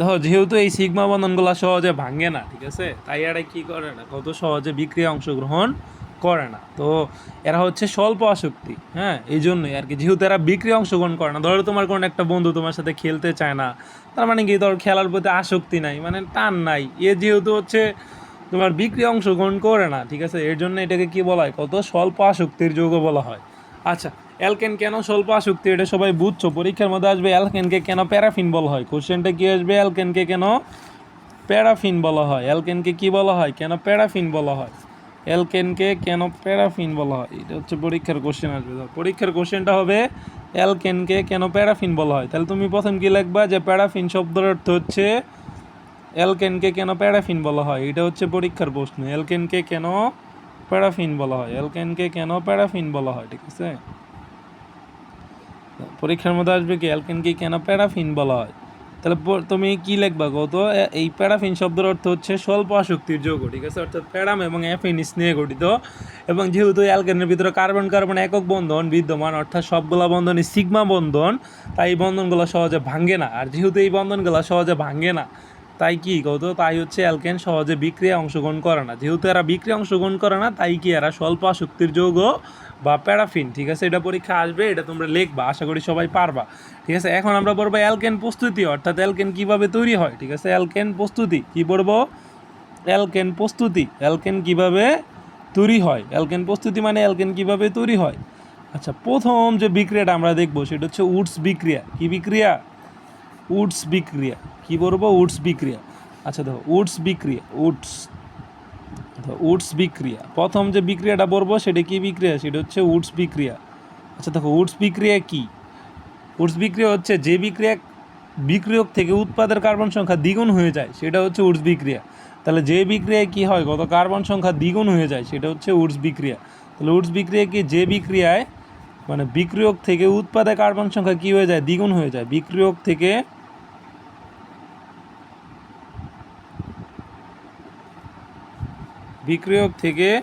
দেখো, যেহেতু এই সিগমা বন্ধনগুলো সহজে ভাঙে না, ঠিক আছে? তাই এরা কি করে না? কত সহজে বিক্রিয়া অংশগ্রহণ করে না। তো এরা হচ্ছে স্বল্প আসক্তি হ্যাঁ? এই জন্যই আর কি। যেহেতু এরা বিক্রিয়া অংশগ্রহণ করে না, ধরো তোমার কোনো একটা বন্ধু তোমার সাথে খেলতে চায় না, তার মানে কি, ধর খেলার প্রতি আসক্তি নাই মানে টান নাই। এ যেহেতু হচ্ছে তোমার বিক্রিয়া অংশগ্রহণ করে না, ঠিক আছে? এর জন্য এটাকে কি বলা হয়? কত স্বল্প আসক্তির যৌগ বলা হয়। আচ্ছা অ্যালকেন কেন স্বল্প আসক্তি? এটা সবাই বুঝছ। পরীক্ষার মধ্যে আসবে অ্যালকেনকে কেন প্যারাফিন বলা হয়? কোশ্চেনটা কী আসবে? অ্যালকেনকে কেন প্যারাফিন বলা হয়? অ্যালকেনকে কি বলা হয়? কেন প্যারাফিন বলা হয়? অ্যালকেনকে কেন প্যারাফিন বলা হয়? এটা হচ্ছে পরীক্ষার কোশ্চেন আসবে। পরীক্ষার কোশ্চেনটা হবে অ্যালকেনকে কেন প্যারাফিন বলা হয়? তাহলে তুমি প্রথম কি লিখবা? যে প্যারাফিন শব্দের অর্থ হচ্ছে অ্যালকেনকে কেন প্যারাফিন বলা হয়? এটা হচ্ছে পরীক্ষার প্রশ্ন। অ্যালকেনকে কেন প্যারাফিন বলা হয়? অ্যালকেনকে কেন প্যারাফিন বলা হয়? ঠিক আছে? পরীক্ষার মধ্যে আসবে কি অ্যালকেনকে কেন প্যারাফিন বলা হয়? তাহলে তুমি কি লিখবা কত এই প্যারাফিন শব্দের অর্থ হচ্ছে স্বল্প আসক্তির যৌগ, ঠিক আছে? অর্থাৎ প্যারাম এবং অ্যাফিন স্নেহে গঠিত এবং যেহেতু অ্যালকেনের ভিতরে কার্বন কার্বন একক বন্ধন বিদ্যমান, অর্থাৎ সবগুলা বন্ধনই সিগমা বন্ধন, তাই এই বন্ধনগুলো সহজে ভাঙে না। আর যেহেতু এই বন্ধনগুলো সহজে ভাঙে না, তাই কি কত তাই হচ্ছে অ্যালকেন সহজে বিক্রিয়া অংশগ্রহণ করে না। যেহেতু এরা বিক্রিয়া অংশগ্রহণ করে না, তাই কি এরা স্বল্প আসক্তির যৌগ বা প্যারাফিন, ঠিক আছে? এটা পরীক্ষা আসবে, এটা তোমরা লিখবা, আশা করি সবাই পারবা, ঠিক আছে? এখন আমরা পড়ব অ্যালকেন প্রস্তুতি, অর্থাৎ অ্যালকেন কীভাবে তৈরি হয়, ঠিক আছে? অ্যালকেন প্রস্তুতি, কি পড়ব? অ্যালকেন প্রস্তুতি, অ্যালকেন কীভাবে তৈরি হয়? অ্যালকেন প্রস্তুতি মানে অ্যালকেন কীভাবে তৈরি হয়? আচ্ছা প্রথম যে বিক্রিয়াটা আমরা দেখব, সেটা হচ্ছে উডস বিক্রিয়া, কি বিক্রিয়া? উডস বিক্রিয়া, কি বলব উডস বিক্রিয়া আচ্ছা দেখো, উডস বিক্রিয়া, উডস দেখো উডস বিক্রিয়া। প্রথম যে বিক্রিয়াটা বলব, সেটা কী বিক্রিয়া? সেটা হচ্ছে উডস বিক্রিয়া। আচ্ছা দেখো, উডস বিক্রিয়া কী? উডস বিক্রিয়া হচ্ছে যে বিক্রিয়া বিক্রিয়ক থেকে উৎপাদের কার্বন সংখ্যা দ্বিগুণ হয়ে যায়, সেটা হচ্ছে উডস বিক্রিয়া। তাহলে যে বিক্রিয়ায় কী হয়? কত কার্বন সংখ্যা দ্বিগুণ হয়ে যায়, সেটা হচ্ছে উডস বিক্রিয়া। তাহলে উডস বিক্রিয়া কি? যে বিক্রিয়ায় মানে বিক্রিয়ক থেকে উৎপাদে কার্বন সংখ্যা কী হয়ে যায়? দ্বিগুণ হয়ে যায়। বিক্রিয়ক থেকে বিক্রিয়ক থেকে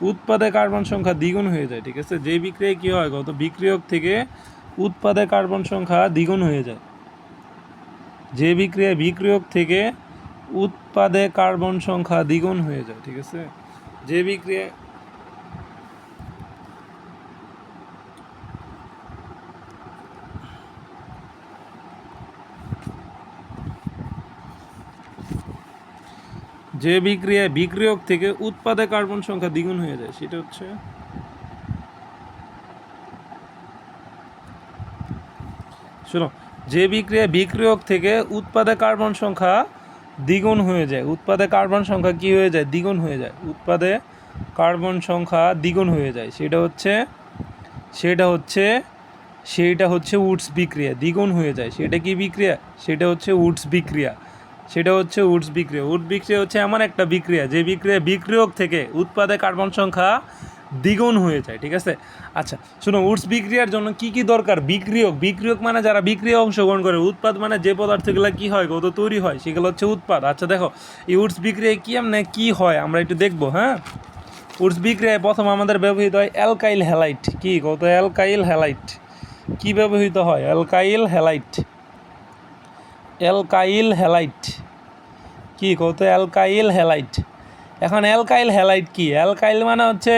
উৎপাদে কার্বন সংখ্যা দ্বিগুণ হয়ে যায়, ঠিক আছে? যে বিক্রিয়ায় কী হয় কত বিক্রিয়ক থেকে উৎপাদে কার্বন সংখ্যা দ্বিগুণ হয়ে যায়। যে বিক্রিয়া বিক্রিয়ক থেকে উৎপাদে কার্বন সংখ্যা দ্বিগুণ হয়ে যায়, ঠিক আছে? যে বিক্রিয়া যে বিক্রিয়ায় বিক্রিয়ক থেকে উৎপাদে কার্বন সংখ্যা দ্বিগুণ হয়ে যায়, সেটা হচ্ছে শোনো, যে বিক্রিয়া বিক্রিয়ক থেকে উৎপাদে কার্বন সংখ্যা দ্বিগুণ হয়ে যায়, উৎপাদে কার্বন সংখ্যা কি হয়ে যায়? দ্বিগুণ হয়ে যায়। উৎপাদে কার্বন সংখ্যা দ্বিগুণ হয়ে যায়, সেটা হচ্ছে সেটা হচ্ছে, সেইটা হচ্ছে উডস বিক্রিয়া, দ্বিগুণ হয়ে যায়, সেটা কি বিক্রিয়া? সেটা হচ্ছে উডস বিক্রিয়া। সেটা হচ্ছে উডস বিক্রিয়া। উড বিক্রিয়া হচ্ছে এমন একটা বিক্রিয়া, যে বিক্রিয়া বিক্রিয়ক থেকে উৎপাদে কার্বন সংখ্যা দ্বিগুণ হয়ে যায়, ঠিক আছে? আচ্ছা শোনো উডস বিক্রিয়ার জন্য কি কি দরকার? বিক্রিয়ক বিক্রিয়ক মানে যারা বিক্রিয়া অংশগ্রহণ করে, উৎপাদ মানে যে পদার্থগুলো কি হয় কত তৈরি হয়, সেগুলো হচ্ছে উৎপাদ। আচ্ছা দেখো, এই উডস বিক্রিয়ায় কি এমনি কি হয়, আমরা একটু দেখব হ্যাঁ? উডস বিক্রিয়ায় প্রথম আমাদের ব্যবহৃত হয় অ্যালকাইল হ্যালাইট। কি? কত? Alkyl halide. কি ব্যবহৃত হয়? Alkyl halide. Alkyl halide. কি কত অ্যালকাইল হ্যালাইট। এখন অ্যালকাইল হ্যালাইট কি? অ্যালকাইল মানে হচ্ছে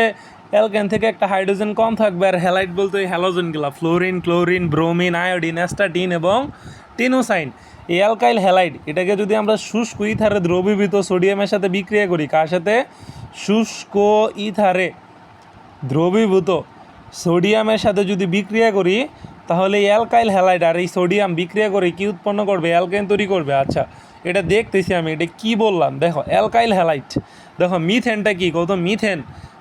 অ্যালকেন থেকে একটা হাইড্রোজেন কম থাকবে, আর হ্যালাইট বলতে ওই হ্যালোজেনগুলো fluorine, chlorine, bromine, iodine, astatine এবং টিনোসাইন। এই অ্যালকাইল হ্যালাইট, এটাকে যদি আমরা শুষ্ক ইথারে দ্রবীভূত সোডিয়ামের সাথে বিক্রিয়া করি, কার সাথে? শুষ্ক ইথারে দ্রবীভূত সোডিয়ামের সাথে যদি বিক্রিয়া করি তাহলে অ্যালকাইল হ্যালাইড আর এই সোডিয়াম বিক্রিয়া করে কি উৎপন্ন করবে? অ্যালকেন তৈরি করবে। আচ্ছা এটা দেখতেছি আমি, এটা কি বললাম? দেখো, অ্যালকাইল হ্যালাইট। দেখো, মিথেনটা কি? কত? মিথেন।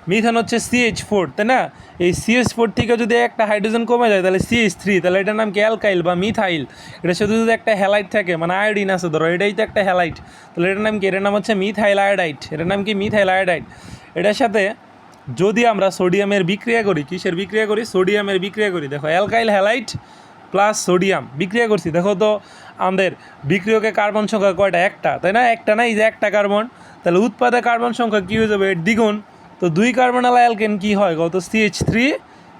মিথেন হচ্ছে সিএইচ ফোর তাই না? এই সিএইচ ফোর থেকে যদি একটা হাইড্রোজেন কমে যায়, তাহলে সিএইচ থ্রি তাহলে এটার নাম কি? অ্যালকাইল বা মিথাইল। এটা শুধু যদি একটা হ্যালাইট থাকে মানে আয়োডিন আছে, ধরো, এটাই তো একটা হ্যালাইট। তাহলে এটার নাম কি? এটার নাম হচ্ছে মিথাইল আয়োডাইট এটার নাম কি? মিথাইল আয়োডাইট এটার সাথে যদি আমরা সোডিয়ামের বিক্রিয়া করি, কিসের বিক্রিয়া করি? সোডিয়ামের বিক্রিয়া করি। দেখো, অ্যালকাইল হ্যালাইট প্লাস সোডিয়াম বিক্রিয়া করছি। দেখো তো, আমাদের বিক্রিয়কে কার্বন সংখ্যা কয়টা? একটা, তাই না? একটা না? এই যে একটা কার্বন। তাহলে উৎপাদে কার্বন সংখ্যা কী হয়ে যাবে? দ্বিগুণ। তো দুই কার্বনাল অ্যালকেন কী হয়? কত? CH three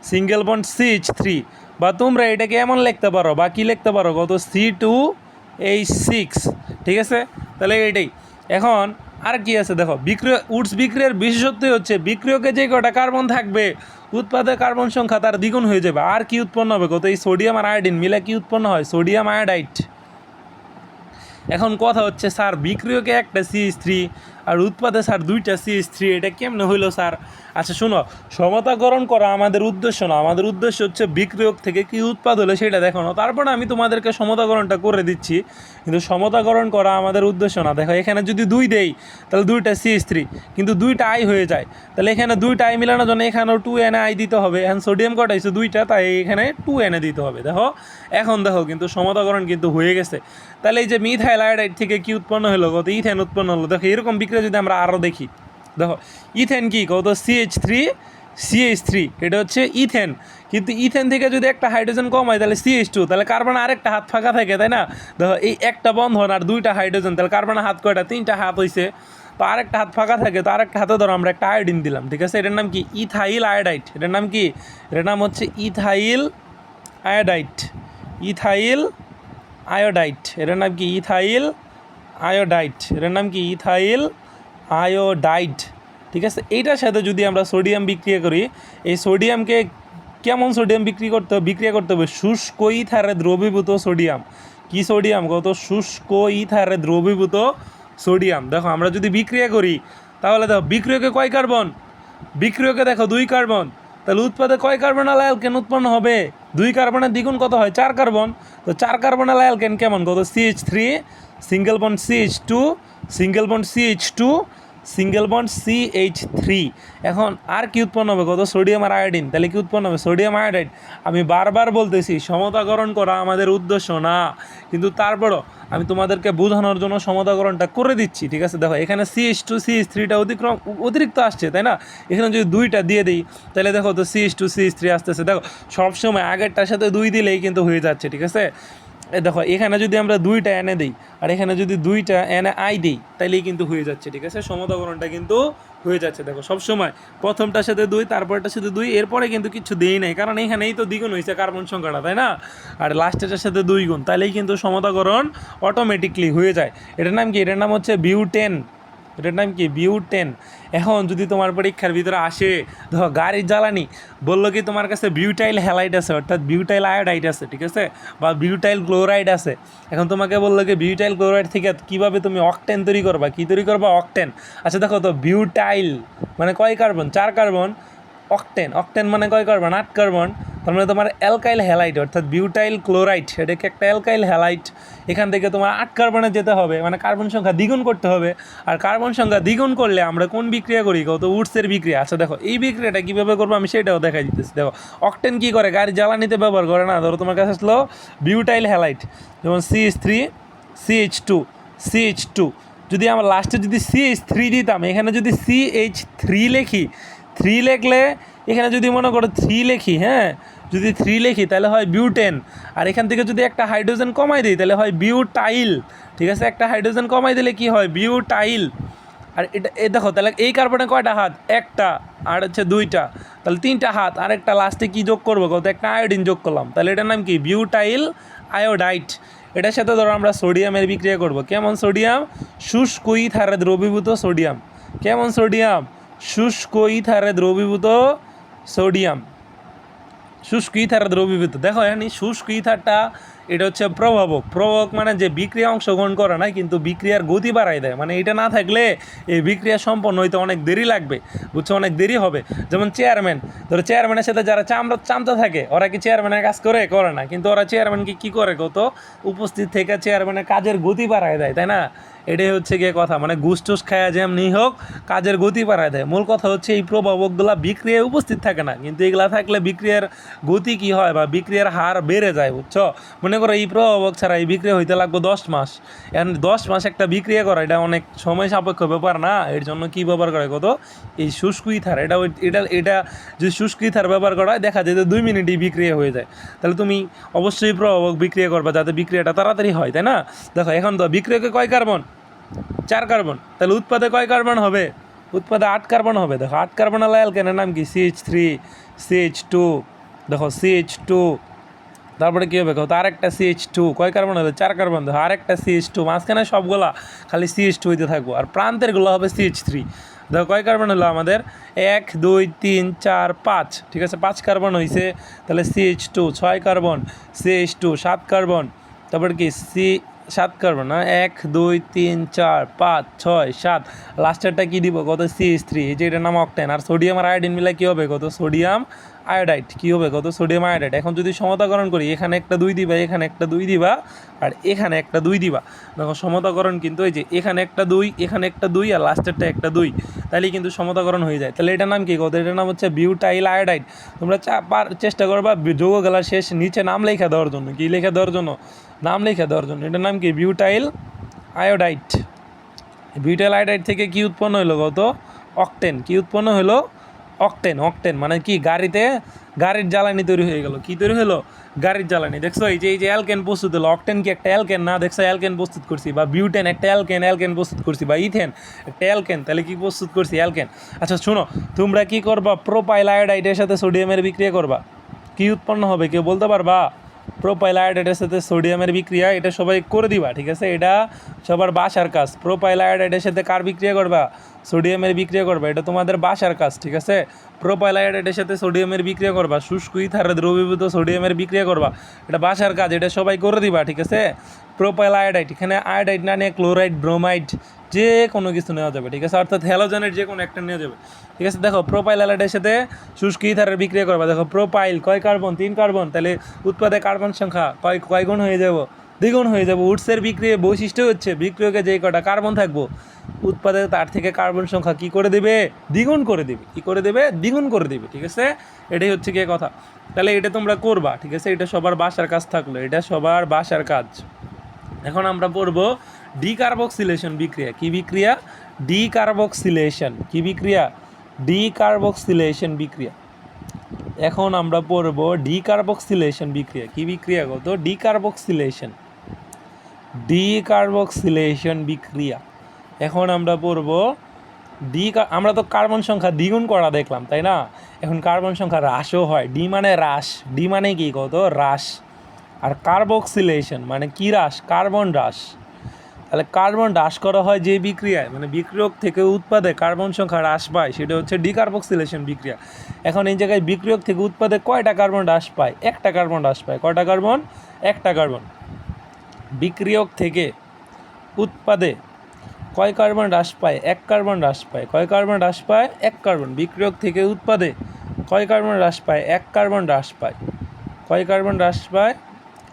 single bond CH three বা তোমরা এটাকে এমন লিখতে পারো, বা কী লিখতে পারো? কত? সি টু এইচ সিক্স ঠিক আছে? তাহলে এইটাই। এখন আর কি আছে দেখো, বিক্রয়, উডস বিক্রয়ের বিশেষত্বই হচ্ছে বিক্রয়কে যে কটা কার্বন থাকবে উৎপাদে কার্বন সংখ্যা তার দ্বিগুণ হয়ে যাবে। আর কি উৎপন্ন হবে? কত? এই সোডিয়াম আর আয়োডিন মিলে কি উৎপন্ন হয়? সোডিয়াম আয়োডাইট এখন কথা হচ্ছে, স্যার, বিক্রিয়কে একটা সিএস থ্রি আর উৎপাদে স্যার দুইটা সিএস থ্রি এটা কেমনে হইল, স্যার? আচ্ছা শোনো সমতাকরণ করা আমাদের উদ্দেশ্য না। আমাদের উদ্দেশ্য হচ্ছে বিক্রিয়ক থেকে কি উৎপাদ হলে সেটা দেখানো। তারপরে আমি তোমাদেরকে সমতাকরণটা করে দিচ্ছি। কিন্তু সমতাকরণ করা আমাদের উদ্দেশ্য না। দেখো, এখানে যদি দুই দেই, তাহলে দুইটা সিএস থ্রি কিন্তু দুইটা আই হয়ে যায়। তাহলে এখানে দুইটা আই মিলানোর জন্য এখানেও টু এনে আই দিতে হবে। এখন সোডিয়াম কটাইছে দুইটা, তাই এখানে টু এনে দিতে হবে। দেখো, এখন দেখো, কিন্তু সমতাকরণ কিন্তু হয়ে গেছে। তাহলে এই যে মিথাইল আয়োডাইড থেকে কি উৎপন্ন হলো কত ইথেন উৎপন্ন হলো। দেখো, এরকম বিক্রিয়া যদি আমরা আরও দেখি। দেখো, ইথেন কি? কত? সিএইচ থ্রি সিএইচ থ্রি এটা হচ্ছে ইথেন। কিন্তু ইথেন থেকে যদি একটা হাইড্রোজেন কম হয়, তাহলে সিএইচ টু তাহলে কার্বন আরেকটা হাত ফাঁকা থাকে, তাই না? দেখো, এই একটা বন্ধন আর দুইটা হাইড্রোজেন, তাহলে কার্বনের হাত কয়টা? তিনটা হাত হইছে। তো আরেকটা হাত ফাঁকা থাকে, তো আরেকটা হাতে ধরো, আমরা একটা আয়োডিন দিলাম, ঠিক আছে? এটার নাম কি? ইথাইল আয়োডাইট এটার নাম কি? এটার নাম হচ্ছে ইথাইল আয়োডাইট ইথাইল আয়োডাইট এটার নাম কি? ইথাইল আয়োডাইট এটার নাম কি? ইথাইল আয়োডাইট ঠিক আছে? এইটার সাথে যদি আমরা সোডিয়াম বিক্রিয়া করি, এই সোডিয়ামকে কেমন সোডিয়াম বিক্রি করতে হবে? বিক্রিয়া করতে হবে শুষ্ক ইথারে দ্রবীভূত সোডিয়াম। কি সোডিয়াম? কত? শুষ্ক ইথারে দ্রবীভূত সোডিয়াম। দেখো, আমরা যদি বিক্রিয়া করি, তাহলে দেখো, বিক্রিয়কে কয় কার্বন? বিক্রিয়কে দেখো, দুই কার্বন। তাহলে উৎপাদে কয় কার্বনাল অ্যালকেন উৎপন্ন হবে? দুই কার্বনের দ্বিগুণ কত হয়? চার কার্বন। তো চার কার্বনাল অ্যালকেন কেমন? কত? CH three single bond C H two single bond C H two single bond C H three এখন আর কি উৎপন্ন হবে? কত? সোডিয়াম আর আয়োডিন তাহলে কি উৎপন্ন হবে? সোডিয়াম আয়োডাইড আমি বারবার বলতেছি, সমতাকরণ করা আমাদের উদ্দেশ্য না। কিন্তু তারপরও আমি তোমাদেরকে বোঝানোর জন্য সমতাকরণটা করে দিচ্ছি, ঠিক আছে? দেখো, এখানে সি এইচ টু সিএইচ থ্রিটা অতিক্রম, অতিরিক্ত আসছে, তাই না? এখানে যদি দুইটা দিয়ে দিই, তাহলে দেখো তো C H two CH three আসতেছে। দেখো, সবসময় আগেরটার সাথে দুই দিলেই কিন্তু হয়ে যাচ্ছে, ঠিক আছে? দেখো, এখানে যদি আমরা দুইটা এনে দিই, আর এখানে যদি দুইটা এনে আই দিই, তাইলেই কিন্তু হয়ে যাচ্ছে, ঠিক আছে? সমতাকরণটা কিন্তু হয়ে যাচ্ছে, দেখো, সবসময়। প্রথমটার সাথে দুই, তারপরটার সাথে দুই, এরপরে কিন্তু কিছু দেই নাই, কারণ এখানেই তো দ্বিগুণ হয়েছে কার্বন সংখ্যাটা, তাই না? আর লাস্টেরটার সাথে দুই গুণ তাহলেই কিন্তু সমতাকরণ অটোমেটিকলি হয়ে যায়। এটার নাম কি? এটার নাম হচ্ছে বিউটেন এটার নাম কি? বিউ টেন এখন যদি তোমার পরীক্ষার ভিতরে আসে, ধর গাড়ির জ্বালানি, বলল কি তোমার কাছে বিউটাইল হ্যালাইট আছে, অর্থাৎ বিউটাইল আয়োডাইট আছে, ঠিক আছে? বা বিউটাইল ক্লোরাইড আছে। এখন তোমাকে বলল কি বিউটাইল ক্লোরাইড থেকে কীভাবে তুমি অকটেন তৈরি করবা? কী তৈরি করবা? অকটেন আচ্ছা দেখো তো বিউটাইল মানে কয় কার্বন চার কার্বন অকটেন অকটেন মানে কয় কার্বন? আট কার্বন। তার মানে তোমার অ্যালকাইল হ্যালাইট অর্থাৎ বিউটাইল ক্লোরাইড। এটাকে একটা অ্যালকাইল হ্যালাইট এখান থেকে তোমার আট কার্বনে যেতে হবে মানে কার্বন সংখ্যা দ্বিগুণ করতে হবে। আর কার্বন সংখ্যা দ্বিগুণ করলে আমরা কোন বিক্রিয়া করি? কত? উডসের বিক্রিয়া। আচ্ছা দেখো, এই বিক্রিয়াটা কীভাবে করব আমি সেটাও দেখাই দিতেছি। দেখো, অকটেন কী করে? গাড়ি জ্বালানিতে ব্যবহার করে না? ধরো তোমার কাছে আসলো বিউটাইল হ্যালাইট যেমন CH three CH two CH two যদি আমরা লাস্টে যদি সিএইচ থ্রি দিতাম, এখানে যদি সিএইচ থ্রি লেখি থ্রি লেখলে, এখানে যদি মনে করো থ্রি লেখি হ্যাঁ? যদি থ্রি লেখি, তাহলে হয় বিউটেন আর এখান থেকে যদি একটা হাইড্রোজেন কমাই দিই, তাহলে হয় বিউটাইল ঠিক আছে? একটা হাইড্রোজেন কমাই দিলে কি হয়? বিউটাইল আর এটা, এ দেখো, তাহলে এই কার্বনে কয়টা হাত? একটা। আর হচ্ছে দুইটা। তাহলে তিনটা হাত, আর একটা লাস্টে কি যোগ করব? কত একটা আয়োডিন যোগ করলাম। তাহলে এটার নাম কি? বিউটাইল আয়োডাইট এটার সাথে ধরো আমরা সোডিয়ামের বিক্রিয়া করব। কেমন সোডিয়াম শুষ্ক ইথারে দ্রবীভূত সোডিয়াম কেমন সোডিয়াম শুষ্ক ইথারে দ্রবীভূত সোডিয়াম। শুষ্ক ইথারে দ্রবীভূত। দেখো এখানে শুষ্ক ইথারটা এটা হচ্ছে প্রভাবক। প্রভাবক মানে যে বিক্রিয়া অংশগ্রহণ করে না কিন্তু বিক্রিয়ার গতি বাড়াই দেয়। মানে এটা না থাকলে এই বিক্রিয়া সম্পন্ন হইতে অনেক দেরি লাগবে, বুঝছ? অনেক দেরি হবে। যেমন চেয়ারম্যান ধরো চেয়ারম্যানের সাথে যারা চামড়া চামতে থাকে, ওরা কি চেয়ারম্যানের কাজ করে করে না। কিন্তু ওরা চেয়ারম্যানকে কী করে কত উপস্থিত থেকে চেয়ারম্যানের কাজের গতি বাড়ায় দেয়, তাই না? এটাই হচ্ছে গিয়ে কথা। মানে ঘুষ টুস খায়া যেমনি হোক, কাজের গতি বাড়ায় দেয়। মূল কথা হচ্ছে এই প্রভাবকগুলা বিক্রিয়ায় উপস্থিত থাকে না। কিন্তু এগুলা থাকলে বিক্রিয়ার গতি কি হয় বা বিক্রিয়ার হার বেড়ে যায়, বুঝছ? মনে করো এই প্রভাবক ছাড়া এই বিক্রিয়া হইতে লাগবে দশ মাস। এখন দশ মাস একটা বিক্রিয়া করা, এটা অনেক সময় সাপেক্ষ ব্যাপার না। এর জন্য কি ব্যবহার করে কত? এই শুষ্ক ইথার এটা এটা এটা যদি শুষ্ক ইথার ব্যবহার করা হয়, দেখা যায় যে দুই মিনিটই বিক্রিয়া হয়ে যায়। তাহলে তুমি অবশ্যই প্রভাবক বিক্রিয়া করবা যাতে বিক্রিয়াটা তাড়াতাড়ি হয়, তাই না? দেখো, এখন তো বিক্রিয়াকে কয় কার্বন? চার কার্বন। তাহলে উৎপাদে কয় কার্বন হবে? উৎপাদে আট কার্বন হবে। দেখো, আট কার্বন অ্যালকেনের নাম কি? সিএইচ থ্রি সিএইচ টু দেখো সিএইচ টু তারপরে কী হবে? কত? আরেকটা সিএইচ টু কয় কার্বন হবে চার কার্বন। দেখো, আরেকটা সিএইচ টু মাঝখানে সবগুলা খালি সিএইচ টু হইতে থাকব। আর প্রান্তেরগুলো হবে সিএইচ থ্রি দেখো, কয় কার্বন হলো আমাদের? এক, দুই, তিন, চার, পাঁচ। ঠিক আছে? পাঁচ কার্বন হয়েছে তাহলে সিএইচ টু ছয় কার্বন। সিএইচ টু সাত কার্বন। তারপর কি? সি সাত কার্বন, না? এক, দুই, তিন, চার, পাঁচ, ছয়, সাত। লাস্টেরটা কী দিব? কত? সিএইচ থ্রি এই যে এটার নাম অকটেন আর সোডিয়াম আর আয়োডিন মিলে কী হবে? কত? সোডিয়াম আয়োডাইড কী হবে কত? সোডিয়াম আয়োডাইড এখন যদি সমতাকরণ করি, এখানে একটা দুই দিবা, এখানে একটা দুই দিবা, আর এখানে একটা দুই দিবা। দেখো, সমতাকরণ কিন্তু এই যে, এখানে একটা দুই, এখানে একটা দুই, আর লাস্টেরটা একটা দুই। তাহলে কিন্তু সমতাকরণ হয়ে যায়। তাহলে এটার নাম কি? কত? এটার নাম হচ্ছে বিউটাইল আয়োডাইড তোমরা চা- পার- চেষ্টা করবা যৌগ গেলার শেষ নিচে নাম লেখা দেওয়ার জন্য। কি লেখা দেওয়ার জন্য? নাম লেখা দেওয়ার জন্য। এটার নাম কি? বিউটাইল আয়োডাইড বিউটাইল আয়োডাইড থেকে কি উৎপন্ন হলো কত? অকটেন কি উৎপন্ন হলো অকটেন অকটেন মানে কি গাড়িতে গাড়ির জ্বালানি তৈরি হয়ে গেল। কি তৈরি হলো? গাড়ির জ্বালানি। দেখছ, এই যে এই যে অ্যালকেন প্রস্তুত হলো। অকটেন কি একটা অ্যালকেন না, দেখছ অ্যালকেন প্রস্তুত করছি। বা বিউটেন একটা অ্যালকেন অ্যালকেন প্রস্তুত করছি। বা ইথেন একটা অ্যালকেন তাহলে কি প্রস্তুত করছি? অ্যালকেন আচ্ছা শোনো, তোমরা কি করবা? প্রোপাইল আয়োডাইডের সাথে সোডিয়ামের বিক্রিয়া করবা? কি উৎপন্ন হবে? কেউ বলতে পারবা? প্রোপাইল আয়োডাইডের সাথে সোডিয়ামের বিক্রিয়া, এটা সবাই করে দিবা, ঠিক আছে? এটা সবার বাসার কাজ। প্রোপাইল আয়োডাইডের সাথে কার বিক্রিয়া করবা? সোডিয়ামের বিক্রিয়া করবা, এটা তোমাদের বাসার কাজ, ঠিক আছে? প্রোপাইল আয়োডাইডের সাথে সোডিয়ামের বিক্রিয়া করবা, শুষ্ক ইথারে দ্রবীভূত সোডিয়ামের বিক্রিয়া করবা, এটা বাসার কাজ, এটা সবাই করে দিবা, ঠিক আছে? প্রোপাইল আয়োডাইড এখানে আয়োডাইড না নিয়ে ক্লোরাইড ব্রোমাইড যে কোনো কিছু নেওয়া যাবে, ঠিক আছে? অর্থাৎ হ্যালোজেনের যে কোনো একটা নেওয়া যাবে, ঠিক আছে? দেখো প্রোপাইল অ্যালাইডের সাথে শুষ্ক ইথারের বিক্রিয়া করবা, দেখো প্রোপাইল কয় কার্বন তিন কার্বন তাহলে উৎপাদে কার্বন সংখ্যা কয় কয় গুণ হয়ে যাব? দ্বিগুণ হয়ে যাব। উৎসের বিক্রিয়া বৈশিষ্ট্য হচ্ছে বিক্রিয়কে যে কটা কার্বন থাকব উৎপাদে তার থেকে কার্বন সংখ্যা কি করে দেবে? দ্বিগুণ করে দেবে। কি করে দেবে? দ্বিগুণ করে দেবে, ঠিক আছে? এটাই হচ্ছে কি কথা। তাহলে এটা তোমরা করবা, ঠিক আছে? এটা সবার বাসার কাজ থাকল, এটা সবার বাসার কাজ। এখন আমরা পড়ব ডিকার্বক্সিলেশন বিক্রিয়া। কি বিক্রিয়া? ডিকার্বক্সিলেশন কি বিক্রিয়া? ডিকার্বক্সিলেশন বিক্রিয়া। এখন আমরা পড়ব ডিকার্বক্সিলেশন বিক্রিয়া। কি বিক্রিয়া কত ডিকার্বক্সিলেশন ডিকার্বক্সিলেশন বিক্রিয়া। এখন আমরা পড়ব ডি আমরা তো কার্বন সংখ্যা দ্বিগুণ করা দেখলাম, তাই না? এখন কার্বন সংখ্যা হ্রাসও হয়। ডি মানে হ্রাস, ডি মানে কি কত? হ্রাস। আর কার্বক্সিলেশন মানে কি হ্রাস? কার্বন হ্রাস। তাহলে কার্বন হ্রাস করা হয় যে বিক্রিয়ায় মানে বিক্রিয়ক থেকে উৎপাদে কার্বন সংখ্যা হ্রাস পায়, সেটা হচ্ছে ডিকার্বক্সিলেশন বিক্রিয়া। এখন এই জায়গায় বিক্রিয়ক থেকে উৎপাদে কয়টা কার্বন হ্রাস পায়? একটা কার্বন হ্রাস পায়। কয়টা কার্বন? একটা কার্বন। বিক্রিয়ক থেকে উৎপাদে কয় কার্বন হ্রাস পায়? এক কার্বন হ্রাস পায়। কয় কার্বন হ্রাস পায়? এক কার্বন। বিক্রিয়ক থেকে উৎপাদে কয় কার্বন হ্রাস পায়? এক কার্বন হ্রাস পায়। কয় কার্বন হ্রাস পায়?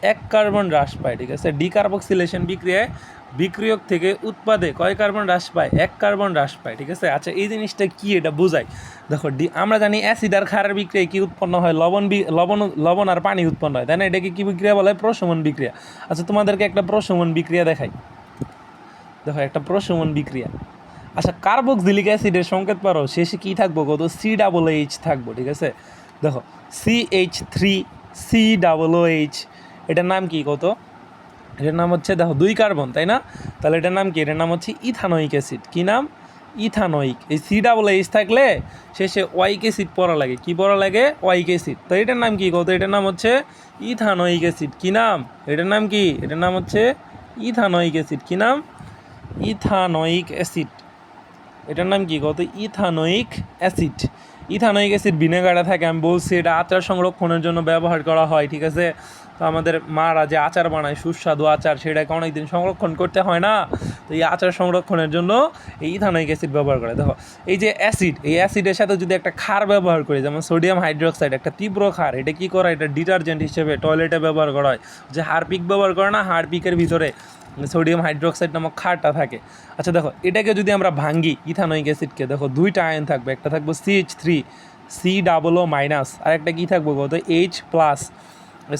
এক কার্বন হ্রাস পায়। ঠিক আছে? ডিকার্বক্সিলেশন বিক্রিয়ায় বিক্রিয়ক থেকে উৎপাদে কয় কার্বন হ্রাস পায়? এক কার্বন হ্রাস পায়, ঠিক আছে? আচ্ছা এই জিনিসটা কি এটা বোঝায় দেখো, ডি আমরা জানি অ্যাসিড আর ক্ষারের বিক্রিয়ায় কী উৎপন্ন হয়? লবণ বি- লবণ লবণ আর পানি উৎপন্ন হয়, তাই না? এটাকে কি বিক্রিয়া বলা? হয় প্রশমন বিক্রিয়া। আচ্ছা তোমাদেরকে একটা প্রশমন বিক্রিয়া দেখাই। দেখো, একটা প্রশমন বিক্রিয়া। আচ্ছা কার্বক্সিলিক অ্যাসিডের সংকেত পারো? শেষে কী থাকব? কত? সি ডাবল এইচ থাকব, ঠিক আছে? দেখো C H three C double H এটার নাম কি কত? এটার নাম হচ্ছে, দেখো, দুই কার্বন, তাই না? তাহলে এটার নাম কি? এটার নাম হচ্ছে ইথানোইক অ্যাসিড। কী নাম? ইথানোইক এই সি ডাবল এইচ থাকলে শেষে ওয়াইক অ্যাসিড পড়া লাগে। কি পড়া লাগে? ওয়াইক অ্যাসিড তো এটার নাম কি? কত এটার নাম হচ্ছে ইথানোইক অ্যাসিড। কী নাম? এটার নাম কি? এটার নাম হচ্ছে ইথানোইক অ্যাসিড। কী নাম? Ethanoic acid. এটার নাম কি? কত ইথানোইক অ্যাসিড। ইথানোইক অ্যাসিড ভিনেগারে থাকে। আমি বলছি, এটা আচার সংরক্ষণের জন্য ব্যবহার করা হয়, ঠিক আছে? তো আমাদের মারা যে আচার বানায়, সুস্বাদু আচার, সেটাকে অনেকদিন সংরক্ষণ করতে হয় না। তো এই আচার সংরক্ষণের জন্য এই ইথানোইক অ্যাসিড ব্যবহার করে। দেখো, এই যে অ্যাসিড, এই অ্যাসিডের সাথে যদি একটা ক্ষার ব্যবহার করি, যেমন সোডিয়াম হাইড্রোক্সাইড, একটা তীব্র ক্ষার, এটা কী করা এটা ডিটারজেন্ট হিসেবে টয়লেটে ব্যবহার করা হয়। যে হারপিক ব্যবহার করে না, হারপিকের ভিতরে সোডিয়াম হাইড্রোক্সাইড নামক ক্ষারটা থাকে। আচ্ছা দেখো, এটাকে যদি আমরা ভাঙ্গি ইথানোইক অ্যাসিডকে, দেখো দুইটা আয়ন থাকবে, একটা থাকব CH three C double O minus আর একটা কী থাকব কত এইচ প্লাস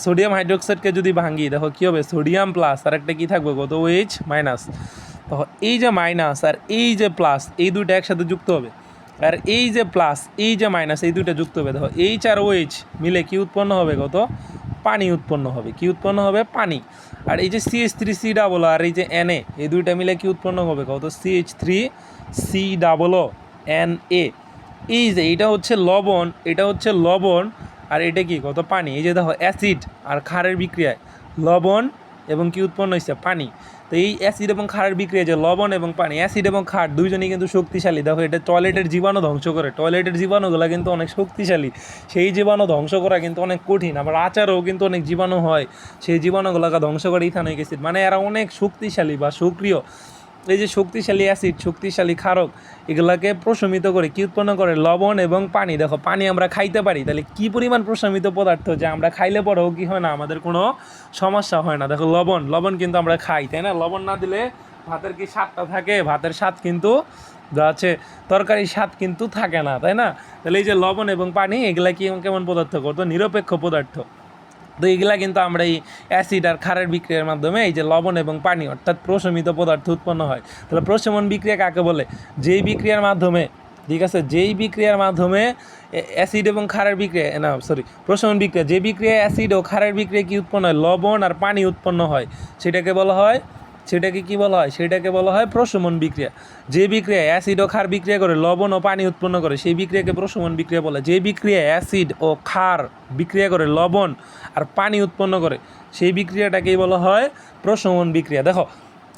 সোডিয়াম হাইড্রোক্সাইডকে যদি ভাঙ্গি, দেখো কী হবে? সোডিয়াম প্লাস আর একটা কী থাকবে কত এইচ মাইনাস দেখো, এই যে মাইনাস আর এই যে প্লাস এই দুইটা একসাথে যুক্ত হবে। আর এই যে প্লাস এই যে মাইনাস এই দুইটা যুক্ত হবে। দেখো এইচ আর ওএইচ মিলে কি উৎপন্ন হবে কত পানি উৎপন্ন হবে। কি উৎপন্ন হবে? পানি। আর এই যে সিএইচ থ্রি সি ডাবল আর এই যে এন এ এই দুইটা মিলে কি উৎপন্ন হবে কত CH three C double N A এই যে এটা হচ্ছে লবণ, এটা হচ্ছে লবণ আর এটা কি? কত? পানি। এই যে দেখো অ্যাসিড আর ক্ষারের বিক্রিয়ায়। লবণ এবং কি উৎপন্ন হয়েছে পানি। তো এই অ্যাসিড এবং ক্ষারের বিক্রিয়া যে লবণ এবং পানি অ্যাসিড এবং ক্ষার দুইজনই কিন্তু শক্তিশালী। দেখো, এটা টয়লেটের জীবাণু ধ্বংস করে। টয়লেটের জীবাণুগুলো কিন্তু অনেক শক্তিশালী। সেই জীবাণু ধ্বংস করা কিন্তু অনেক কঠিন। আবার আচারেও কিন্তু অনেক জীবাণু হয়। সেই জীবাণুগুলোকে ধ্বংস করে ইথানোইক অ্যাসিড। মানে এরা অনেক শক্তিশালী বা সক্রিয়। এই যে শক্তিশালী অ্যাসিড শক্তিশালী ক্ষারক, এগুলাকে প্রশমিত করে, কি উৎপন্ন করে? লবণ এবং পানি। দেখো, পানি আমরা খাইতে পারি, তাহলে কি পরিমাণ প্রশমিত পদার্থ যে আমরা খাইলে পরেও কি হয় না, আমাদের কোনো সমস্যা হয় না। দেখো, লবণ লবণ কিন্তু আমরা খাই, তাই না? লবণ না দিলে ভাতের কি স্বাদটা থাকে? ভাতের স্বাদ কিন্তু যা আছে তরকারির স্বাদ কিন্তু থাকে না, তাই না? তাহলে এই যে লবণ এবং পানি, এগুলা কি কেমন পদার্থ? করতো নিরপেক্ষ পদার্থ। তো এগুলা কিন্তু আমরা এই অ্যাসিড আর ক্ষারের বিক্রিয়ার মাধ্যমে এই যে লবণ এবং পানি অর্থাৎ প্রশমিত পদার্থ উৎপন্ন হয়। তাহলে প্রশমন বিক্রিয়া কাকে বলে? যেই বিক্রিয়ার মাধ্যমে, ঠিক আছে? যেই বিক্রিয়ার মাধ্যমে অ্যাসিড এবং ক্ষারের বিক্রিয়া, না সরি প্রশমন বিক্রিয়া, যে বিক্রিয়া অ্যাসিড ও ক্ষারের বিক্রিয়া কি উৎপন্ন হয়? লবণ আর পানি উৎপন্ন হয়। সেটাকে বলা হয় সেটাকে কি বলা হয়? সেটাকে বলা হয় প্রশমন বিক্রিয়া। যে বিক্রিয়া অ্যাসিড ও ক্ষার বিক্রিয়া করে, লবণ ও পানি উৎপন্ন করে, সেই বিক্রিয়াকে প্রশমন বিক্রিয়া বলে। যে বিক্রিয়া অ্যাসিড ও ক্ষার বিক্রিয়া করে, লবণ আর পানি উৎপন্ন করে, সেই বিক্রিয়াটাকেই বলা হয় প্রশমন বিক্রিয়া। দেখো,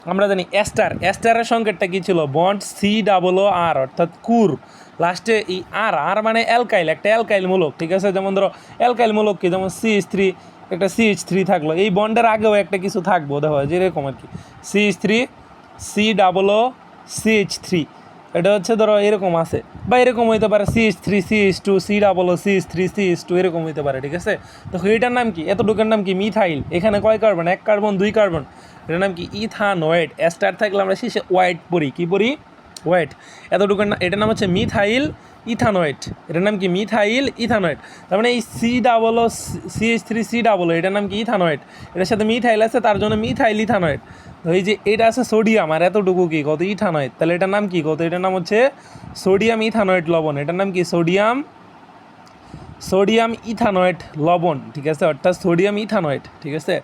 আমরা জানি অ্যাস্টার অ্যাস্টারের সংকেতটা কী ছিল? Bond C double O R অর্থাৎ কুর। লাস্টে এই আর আর মানে অ্যালকাইল। একটা অ্যালকাইল মূলক, ঠিক আছে? যেমন ধরো, অ্যালকাইল মূলক কি? যেমন সি থ্রি একটা সিএইচ থ্রি থাকল। এই বন্ডের আগেও একটা কিছু থাকব, দেখো যেরকম আর কি। CH three C double O CH three এটা হচ্ছে ধরো এরকম আছে। বা এরকম হইতে পারে CH three CH two C double O CH three CH two এরকম হইতে পারে, ঠিক আছে? তো এটার নাম কি? এতটুকুর নাম কি? মিথাইল এখানে কয় কার্বন এক কার্বন দুই কার্বন এটার নাম কি? ইথানয়েড স্টার থাকলে আমরা শেষে ওয়াইট পড়ি। কী পড়ি? ওয়েট এতটুকু না এটার নাম হচ্ছে মিথাইল ইথানয়েড। এটার নাম কি মিথাইল ইথানয়েড? তার মানে এই C double O CH three C double এটার নাম কি ইথানয়েড? এটার সাথে মিথাইল আছে, তার জন্য মিথাইল ইথানয়েড। তো এই যে এটা আছে সোডিয়াম, আর এতটুকু কি? কত ইথানয়েড? তাহলে এটার নাম কি? কত? এটার নাম হচ্ছে সোডিয়াম ইথানয়েড লবণ। এটার নাম কি? সোডিয়াম সোডিয়াম ইথানয়েড লবণ, ঠিক আছে? অর্থাৎ সোডিয়াম ইথানয়েড, ঠিক আছে?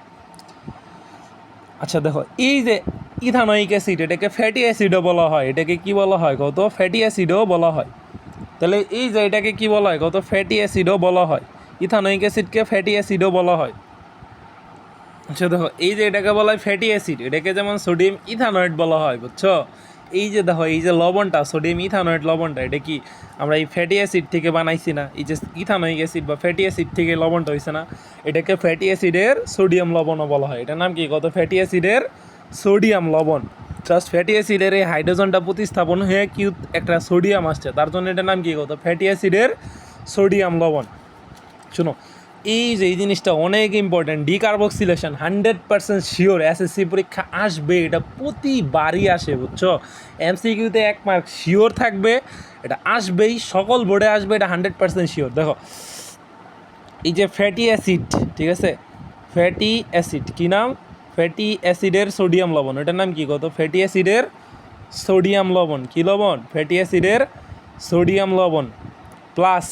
আচ্ছা দেখো, এই যে ইথানোয়িক অ্যাসিড, এটাকে ফ্যাটি অ্যাসিডও বলা হয়। এটাকে কি বলা হয়? কত? ফ্যাটি অ্যাসিডও বলা হয়। তাহলে এই যে এটাকে কি বলা হয়? কত? ফ্যাটি অ্যাসিডও বলা হয়। ইথানোয়িক অ্যাসিডকে ফ্যাটি অ্যাসিডও বলা হয়। আচ্ছা দেখো, এই যে এটাকে বলা হয় ফ্যাটি অ্যাসিড এটাকে যেমন সোডিয়াম ইথানয়েড বলা হয়, বুঝছ? এই যে দেখো, এই যে লবণটা সোডিয়াম ইথানয়েড লবণটা, এটা কি? আমরা এই ফ্যাটি অ্যাসিড থেকে বানাইছি না। এই যে ইথানোয়িক অ্যাসিড বা ফ্যাটি অ্যাসিড থেকে লবণটা হয়েছে না, এটাকে ফ্যাটি অ্যাসিডের সোডিয়াম লবণও বলা হয়। এটার নাম কি? কত? ফ্যাটি অ্যাসিডের সোডিয়াম লবণ। জাস্ট ফ্যাটি অ্যাসিডের এই হাইড্রোজেনটা প্রতিস্থাপন হয়ে কি একটা সোডিয়াম আসছে। তার জন্য এটার নাম কি কত ফ্যাটি অ্যাসিডের সোডিয়াম লবণ। শুনো, এই যে এই জিনিসটা অনেক important decarboxylation hundred percent sure SSC পরীক্ষা আসবে, এটা প্রতিবারই আসে, বুঝছ? এমসিকিউতে এক মার্ক শিওর থাকবে, এটা আসবেই, সকল বোর্ডে আসবে, এটা হান্ড্রেড পার্সেন্ট শিওর দেখো, এই যে ফ্যাটি অ্যাসিড ঠিক আছে? ফ্যাটি অ্যাসিড কী নাম? ফ্যাটি অ্যাসিডের সোডিয়াম লবণ, এটার নাম কি কত? ফ্যাটি অ্যাসিডের সোডিয়াম লবণ, কী লবণ? ফ্যাটি অ্যাসিডের সোডিয়াম লবণ, প্লাস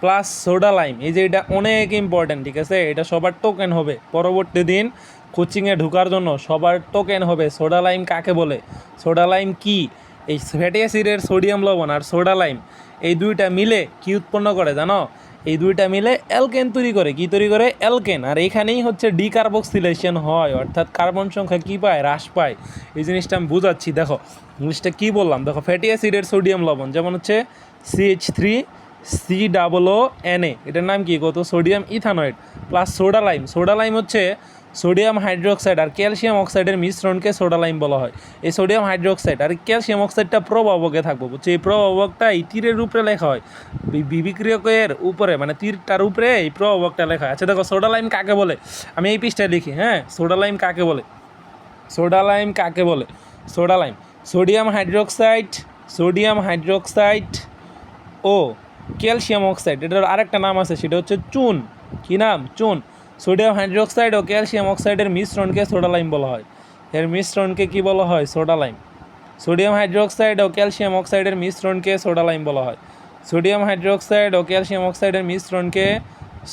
প্লাস সোডা লাইম, এই যে এটা অনেক ইম্পর্ট্যান্ট ঠিক আছে? এটা সবার টোকেন হবে। পরবর্তী দিন কোচিংয়ে ঢোকার জন্য সবার টোকেন হবে, সোডা লাইম কাকে বলে? সোডা লাইম কি? এই ফ্যাটি অ্যাসিডের সোডিয়াম লবণ আর সোডা লাইম, এই দুইটা মিলে কি উৎপন্ন করে জানো? এই দুইটা মিলে অ্যালকেন তৈরি করে। কি তৈরি করে? অ্যালকেন। আর এখানেই হচ্ছে ডিকার্বক্সিলেশন হয়, অর্থাৎ কার্বন সংখ্যা কী পায়? হ্রাস পায়। এই জিনিসটা আমি বুঝাচ্ছি, দেখো। জিনিসটা কী বললাম? দেখো ফ্যাটি অ্যাসিডের সোডিয়াম লবণ, যেমন হচ্ছে CH three C double O N A এটার নাম কি? কত? Sodium ethanoate plus soda lime soda lime হচ্ছে সোডিয়াম হাইড্রোক্সাইড আর ক্যালসিয়াম অক্সাইডের মিশ্রণকে সোডা লাইম বলা হয়। এই সোডিয়াম হাইড্রোক্সাইড আর ক্যালসিয়াম অক্সাইডটা প্রভাবকে থাকব, বুঝছি? এই প্রভাবকটা এই তীরের উপরে লেখা হয়। বিবিক্রিয়কের উপরে মানে তীরটার উপরে এই প্রভাবকটা লেখা হয়। আচ্ছা দেখো, সোডা লাইম কাকে বলে? আমি এই পৃষ্ঠায় লিখি হ্যাঁ? সোডা লাইম কাকে বলে? সোডা লাইম কাকে বলে? Soda lime. Sodium hydroxide sodium hydroxide ও ক্যালসিয়াম অক্সাইড, এটার আরেকটা নাম আছে, সেটা হচ্ছে চুন। কী নাম? চুন। সোডিয়াম হাইড্রোক্সাইড ও ক্যালসিয়াম অক্সাইডের মিশ্রণকে সোডা লাইম বলা হয়। এর মিশ্রণকে কি বলা হয়? সোডা লাইম সোডিয়াম হাইড্রোক্সাইড ও ক্যালসিয়াম অক্সাইডের মিশ্রণকে সোডা লাইম বলা হয়। সোডিয়াম হাইড্রোক্সাইড ও ক্যালসিয়াম অক্সাইডের মিশ্রণকে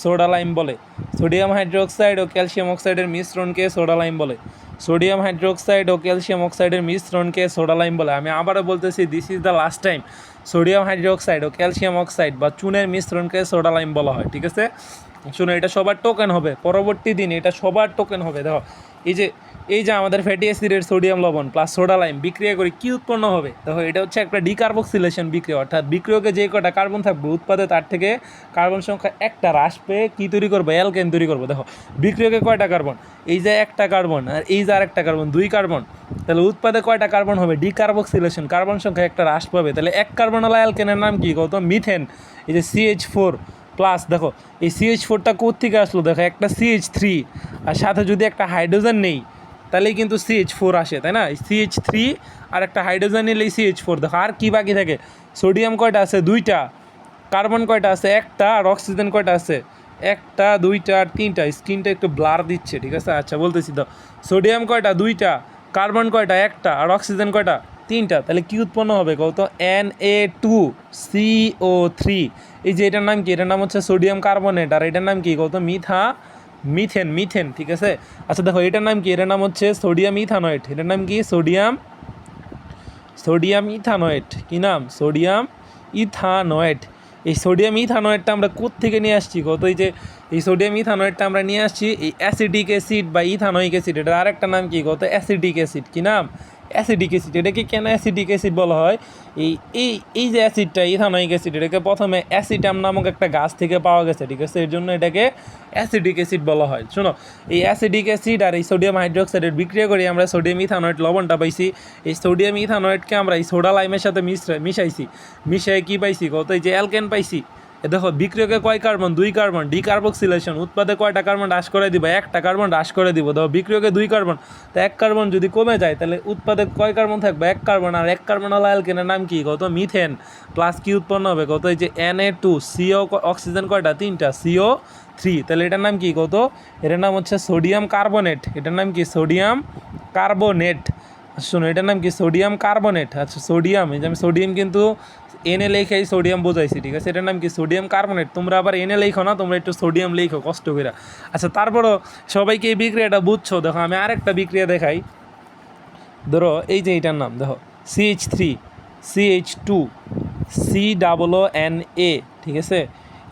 সোডা লাইম বলে। সোডিয়াম হাইড্রোক্সাইড ও ক্যালসিয়াম অক্সাইডের মিশ্রণকে সোডা লাইম বলে। সোডিয়াম হাইড্রোক্সাইড ও ক্যালসিয়াম অক্সাইডের মিশ্রণকে সোডা লাইম বলে। আমি আবারও বলতেছি this is the last time sodium hydroxide O calcium oxide বা চুনের মিশ্রণকে সোডা লাইম বলা হয়, ঠিক আছে? শুনো, এটা সবার টোকেন হবে। পরবর্তী দিন এটা সবার টোকেন হবে, দেখো। এই যে এই যে আমাদের ফ্যাটি অ্যাসিডের সোডিয়াম লবণ প্লাস সোডা লাইম বিক্রিয়া করে কী উৎপন্ন হবে? দেখো, এটা হচ্ছে একটা ডিকার্বক্সিলেশন বিক্রিয়া, অর্থাৎ বিক্রিয়কে যে কটা কার্বন থাকবে, উৎপাদে তার থেকে কার্বন সংখ্যা একটা হ্রাস পেয়ে কী তৈরি করব? অ্যালকেন তৈরি করব। দেখো, বিক্রিয়কে কয়টা কার্বন এই যে একটা কার্বন আর এই যে আরেকটা কার্বন দুই কার্বন তাহলে উৎপাদে কয়টা কার্বন হবে? ডিকার্বক্সিলেশন কার্বন সংখ্যা একটা হ্রাস পাবে। তাহলে এক কার্বনওয়ালা অ্যালকেনের নাম কি? কত? মিথেন এই যে সিএইচ ফোর প্লাস দেখো, এই সিএইচ ফোরটা কোথেকে আসলো? দেখো, একটা সিএইচ থ্রি আর সাথে যদি একটা হাইড্রোজেন নেই, তাহলেই কিন্তু সিএইচ ফোর আসে, তাই না? সিএইচ থ্রি আর একটা হাইড্রোজেন নিলেই সিএইচ ফোর দেখো, আর কী বাকি থাকে? সোডিয়াম কয়টা আছে? দুইটা। কার্বন কয়টা আছে? একটা। আর অক্সিজেন কয়টা আছে? একটা, দুইটা, আর তিনটা। স্ক্রিনটা একটু ব্লার দিচ্ছে, ঠিক আছে? আচ্ছা বলতেছি তো। সোডিয়াম কয়টা? দুইটা। কার্বন কয়টা? একটা। আর অক্সিজেন কয়টা? তিনটা, তাহলে কি উৎপন্ন হবে কত N A two CO three এই যে এটার নাম কি? এটার নাম হচ্ছে সোডিয়াম কার্বনেট। আর এটার নাম কি কত মিথা, মিথেন মিথেন, ঠিক আছে? আচ্ছা দেখো, এটার নাম কি? এটার নাম হচ্ছে সোডিয়াম ইথানয়েট এটার নাম কি? সোডিয়াম সোডিয়াম ইথানয়েট কি নাম? সোডিয়াম ইথানয়েট এই সোডিয়াম ইথানয়েটটা আমরা থেকে নিয়ে আসছি কত এই যে, এই সোডিয়াম ইথানয়েটটা আমরা নিয়ে আসছি এই অ্যাসিডিক অ্যাসিড বা ইথানয়িক অ্যাসিড। এটার আরেকটা নাম কি কত অ্যাসিডিক অ্যাসিড। কি নাম? অ্যাসিডিক অ্যাসিড, এটাকে কেন অ্যাসিডিক অ্যাসিড বলা হয়? এই এই এই যে অ্যাসিডটা ইথানয়িক অ্যাসিড, এটাকে প্রথমে অ্যাসিটাম নামক একটা গাছ থেকে পাওয়া গেছে, ঠিক আছে? এর জন্য এটাকে অ্যাসিডিক অ্যাসিড বলা হয়। শোনো, এই অ্যাসিডিক অ্যাসিড আর এই সোডিয়াম হাইড্রোক্সাইডের বিক্রিয়া করে আমরা সোডিয়াম ইথানয়েট লবণটা পাইছি। এই সোডিয়াম ইথানয়েটকে আমরা এই সোডা লাইমের সাথে মিশ মিশাইছি। মিশাই কী পাইছি? কত? এই যে অ্যালকেন পাইছি। দেখো, বিক্রিয়কে কয় কার্বন? দুই কার্বন। ডিকার্বক্সিলেশন, উৎপাদে কয়টা কার্বন হ্রাস করে দিবা? একটা কার্বন হ্রাস করে দিব। দেখো, বিক্রিয়কে দুই কার্বন। তো এক কার্বন যদি কমে যায়, তাহলে উৎপাদে কয় কার্বন থাকবে? এক কার্বন। আর এক কার্বন হলো অ্যালকেনের নাম কি? কত? মিথেন। প্লাস কি উৎপন্ন হবে? কত? এই যে N A two CO oxygen কয়টা? তিনটা। সিও থ্রি তাহলে এটার নাম কি? কত? এটার নাম হচ্ছে সোডিয়াম কার্বনেট। এটার নাম কি? Sodium carbonate. শোনো, এটার নাম কি? Sodium carbonate. আচ্ছা সোডিয়াম। এই যে আমি সোডিয়াম কিন্তু এনে লেখাই সোডিয়াম বোঝাইছি, ঠিক আছে? এটার নাম কি? সোডিয়াম কার্বনেট তোমরা আবার এনে লেখো না, তোমরা একটু সোডিয়াম লেখো, কষ্ট করে আচ্ছা তারপরও সবাইকে এই বিক্রিয়াটা বুঝছ? দেখো, আমি আরেকটা বিক্রিয়া দেখাই। ধরো, এই যে এটার নাম, দেখো CH three CH two C double N A ঠিক আছে?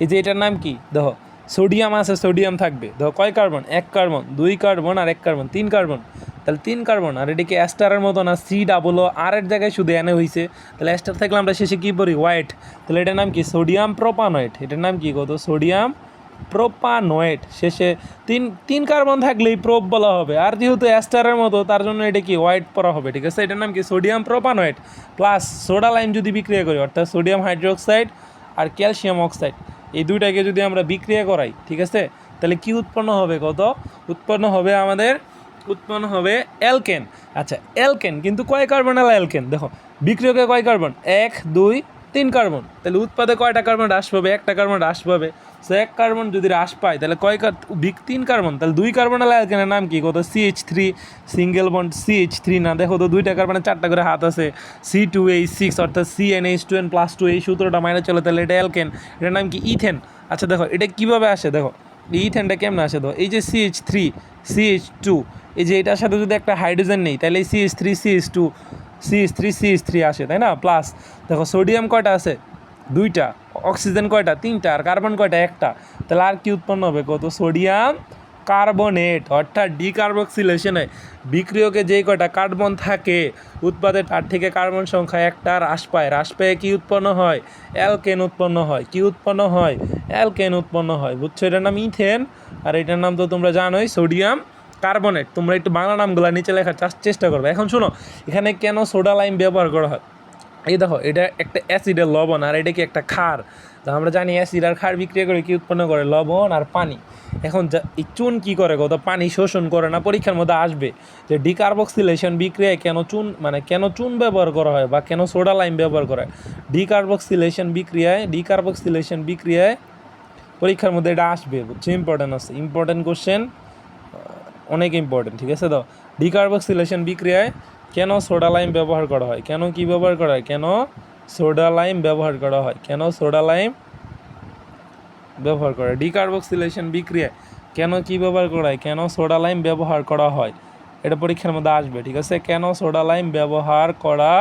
এই যে এটার নাম কি? দেখো সোডিয়াম আছে, সোডিয়াম থাকবে। ধর কয় কার্বন? এক কার্বন, দুই কার্বন আর এক কার্বন, তিন কার্বন। তাহলে তিন কার্বন, আর এটাকে অ্যাস্টারের মতো না সি ডাবল আর এর জায়গায় শুধু এনে হয়েছে তাহলে অ্যাস্টার থাকলে আমরা শেষে কী পড়ি? হোয়াইট তাহলে এটার নাম কি? সোডিয়াম প্রোপানয়েট এটার নাম কি কত? সোডিয়াম প্রোপানয়েট শেষে তিন তিন কার্বন থাকলেই প্রোপ বলা হবে। আর যেহেতু অ্যাস্টারের মতো, তার জন্য এটা কি? হোয়াইট পরা হবে, ঠিক আছে? এটার নাম কি? Sodium propanoate plus soda lime যদি বিক্রিয়া করি, অর্থাৎ সোডিয়াম হাইড্রোক্সাইড আর ক্যালসিয়াম অক্সাইড এই দুইটাকে যদি আমরা বিক্রিয়া করাই, ঠিক আছে? তাহলে কি উৎপন্ন হবে কত? উৎপন্ন হবে আমাদের, উৎপন্ন হবে অ্যালকেন। আচ্ছা অ্যালকেন, কিন্তু কয় কার্বন কার্বনাল অ্যালকেন? দেখো, বিক্রিয়কে কয় কার্বন? এক, দুই, তিন কার্বন। তাহলে উৎপাদে কয়টা কার্বন হ্রাস পাবে? একটা কার্বন হ্রাস পাবে। সো এক কার্বন যদি হ্রাস পায়, তাহলে কয় বিক তিন কার্বন তাহলে দুই কার্বনাল অ্যালকেনের নাম কি? কত? CH three single bond CH three না? দেখো তো দুইটা কার্বনে চারটা করে হাত আছে। সি টু এইচ সিক্স অর্থাৎ C N H two N plus two এই সূত্রটা মাইনে চলে, তাহলে এটা অ্যালকেন এটার নাম কি? ইথেন আচ্ছা দেখো, এটা কীভাবে আসে? দেখো ইথেনটা কেমন আসে? দেখো, এই যে সিএইচ থ্রি সিএইচ টু এই যে এটার সাথে যদি একটা হাইড্রোজেন নেই, তাহলে এই CH three CH two CH three CH three আসে, তাই না? প্লাস দেখো সোডিয়াম কয়টা আছে? দুইটা অক্সিজেন কয়টা? তিনটা আর কার্বন কয়টা? একটা। তাহলে আর কি উৎপন্ন হবে? কত? সোডিয়াম কার্বনেট অর্থাৎ ডিকার্বক্সিলেশনে বিক্রিয়কে যেই কয়টা? কার্বন থাকে। উৎপাদে তার থেকে কার্বন সংখ্যা একটা হ্রাস পায়। হ্রাস পেয়ে কী উৎপন্ন হয়? অ্যালকেন উৎপন্ন হয়। কি উৎপন্ন হয়? অ্যালকেন উৎপন্ন হয়। বুঝছ? এটার নাম ইথেন আর এটার নাম তো তোমরা জানোই সোডিয়াম কার্বনেট তোমরা একটু বাংলা নামগুলো নিচে লেখার চেষ্টা করবে। এখন শোনো, এখানে কেন সোডা লাইম ব্যবহার করা হয়? এই দেখো, এটা একটা অ্যাসিডের লবণ আর এটা কি একটা খার তো আমরা জানি অ্যাসিড আর খার বিক্রিয়া করে কি উৎপন্ন করে? লবণ আর পানি। এখন যা এই চুন কী করে কত পানি শোষণ করে না, পরীক্ষার মধ্যে আসবে। যে ডিকার্বক্সিলেশন বিক্রিয়ায় কেন চুন মানে কেন চুন ব্যবহার করা হয় বা কেন সোডা লাইম ব্যবহার করা হয়? ডিকার্বক্সিলেশন বিক্রিয়ায় ডিকার্বক্সিলেশন বিক্রিয়ায় পরীক্ষার মধ্যে এটা আসবে, বুঝছ? ইম্পর্টেন্ট আছে। ইম্পর্টেন্ট কোশ্চেন অনেক ইম্পর্টেন্ট ঠিক আছে? তো ডিকার্বক্সিলেশন বিক্রিয়ায় কেন সোডা লাইম ব্যবহার করা হয়? কেন কি ব্যবহার করা হয়? কেন সোডা লাইম ব্যবহার করা হয়? কেন সোডা লাইম ব্যবহার করা ডিকার্বক্সিলেশন বিক্রিয়ায় কেন কি ব্যবহার করা হয়? কেন সোডা লাইম ব্যবহার করা হয়? এটা পরীক্ষার মধ্যে আসবে, ঠিক আছে? কেন সোডা লাইম ব্যবহার করা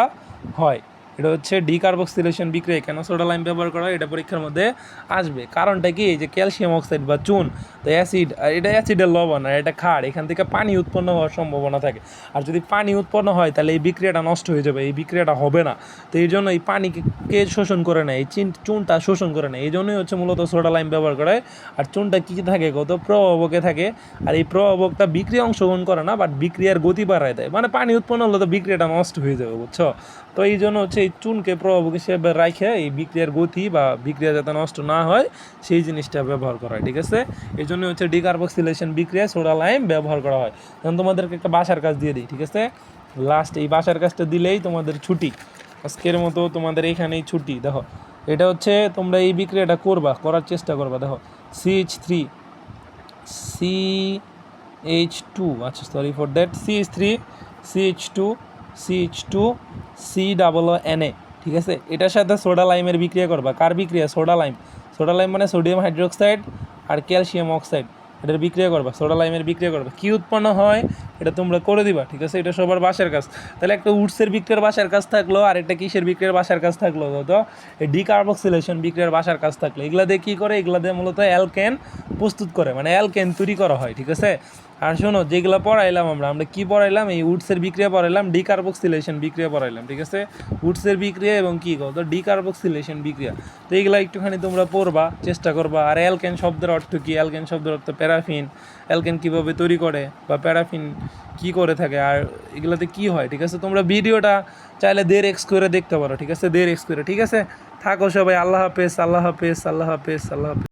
হয়? এটা হচ্ছে ডিকার্বক্সিলেশন বিক্রিয়া কেন সোডা লাইম ব্যবহার করা হয়? এটা পরীক্ষার মধ্যে আসবে। কারণটা কি? এই যে ক্যালসিয়াম অক্সাইড বা চুন, তো অ্যাসিড, আর এটা অ্যাসিডের লবণ, আর এটা খাড় এখান থেকে পানি উৎপন্ন হওয়ার সম্ভাবনা থাকে। আর যদি পানি উৎপন্ন হয়, তাহলে এই বিক্রিয়াটা নষ্ট হয়ে যাবে, এই বিক্রিয়াটা হবে না। তো এই জন্য এই পানিকে শোষণ করে নেয়? এই চিন চুনটা শোষণ করে নেয়। এই জন্যই হচ্ছে মূলত সোডা লাইম ব্যবহার করে আর চুনটা কী থাকে? কত? প্রভাবকে থাকে। আর এই প্রভাবকটা বিক্রিয়া অংশগ্রহণ করে না বাট বিক্রিয়ার গতি বাড়ায় দেয়। মানে পানি উৎপন্ন হলে তো বিক্রিয়াটা নষ্ট হয়ে যাবে, বুঝছ? তো এই জন্য হচ্ছে এই চুনকে প্রভাবক হিসেবে রাখে এই বিক্রিয়ার গতি বা বিক্রিয়া যাতে নষ্ট না হয়, সেই জিনিসটা ব্যবহার করা হয়, ঠিক আছে? এই জন্য হচ্ছে ডিকার্বক্সিলেশন বিক্রিয়া সোডা লাইম ব্যবহার করা হয়। এখন তোমাদেরকে একটা বাসার কাজ দিয়ে দিই, ঠিক আছে? লাস্ট এই বাসার কাজটা দিলেই তোমাদের ছুটি। আজকের মতো তোমাদের এইখানেই ছুটি, দেখো। এটা হচ্ছে তোমরা এই বিক্রিয়াটা করবা, করার চেষ্টা করবা, দেখো। CH three C H two আচ্ছা sorry for that C H three C H two C H two C double N A ঠিক আছে? এটার সাথে সোডা লাইমের বিক্রিয়া করবা। কার বিক্রিয়া? Soda lime. সোডা লাইম মানে সোডিয়াম হাইড্রোক্সাইড আর ক্যালসিয়াম অক্সাইড। এটার বিক্রিয়া করবা। সোডা লাইমের বিক্রিয়া করবা। কী উৎপন্ন হয়? এটা তোমরা করে দিবা, ঠিক আছে? এটা সবার বাসার কাজ। তাহলে একটা উডসের বিক্রিয়ার বাসার কাজ থাকল আর একটা কিসের বিক্রিয়ার বাসার কাজ থাকল তো ডিকার্বক্সিলেশন বিক্রিয়ার বাসার কাজ থাকল। এগুলা দিয়ে কী করে? এগুলা দিয়ে মূলত অ্যালকেন প্রস্তুত করে। মানে অ্যালকেন তৈরি করা হয়, ঠিক আছে? আর শোনো, যেগুলো পড়াইলাম আমরা আমরা কি পড়াইলাম? এই উডসের বিক্রিয়া পড়াইলাম, ডিকার্বক্সিলেশন বিক্রিয়া পড়াইলাম, ঠিক আছে? উডসের বিক্রিয়া এবং কী কি কত ডিকার্বক্সিলেশন বিক্রিয়া। তো এইগুলো একটুখানি তোমরা পড়বা, চেষ্টা করবা। আর অ্যালকেন শব্দের অর্থ কি? অ্যালকেন শব্দের অর্থ প্যারাফিন। অ্যালকেন কীভাবে তৈরি করে বা প্যারাফিন কি করে থাকে? আর এগুলোতে কি হয়, ঠিক আছে? তোমরা ভিডিওটা চাইলে দেড় এক্স করে দেখতে পারো, ঠিক আছে? দেড় এক্স করে, ঠিক আছে? থাকো সবাই, আল্লাহ হাফেজ আল্লাহ হাফেজ আল্লাহ হাফেজ আল্লাহ হাফেজ।